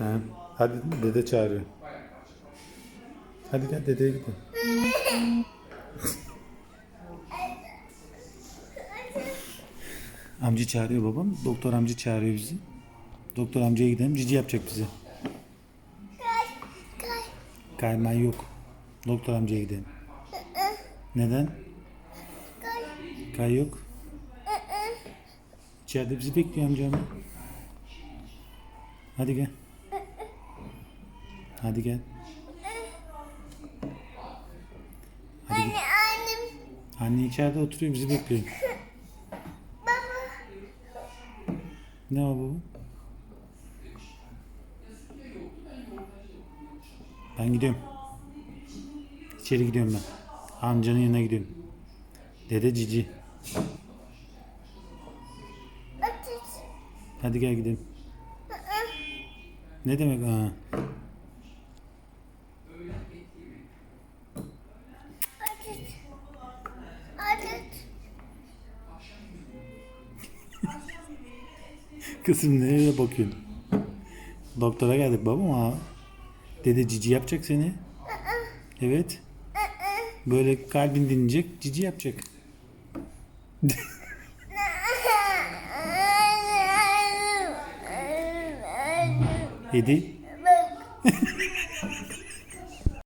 Ha. Hadi dede çağırıyor. Hadi gel dedeye gidelim. Amca çağırıyor babam. Doktor amca çağırıyor bizi. Doktor amcaya gidelim. Cici yapacak bize. Kayman yok. Doktor amcaya gidelim. Neden? Kay yok. İçeride bizi bekliyor amca ama. Hadi gel. Hadi gel. Hadi gel. Annem. Anne içeride oturuyor bizi bekliyor. Ne o baba? Ben gidiyorum. İçeri gidiyorum ben. Amcanın yanına gidiyorum. Dede cici. Hadi gel gidelim. Ne demek ha? Kızım nereye bakıyorsun? Doktora geldik babam ha. Dede cici yapacak seni. Evet. Böyle kalbin dinleyecek, cici yapacak. Yedi.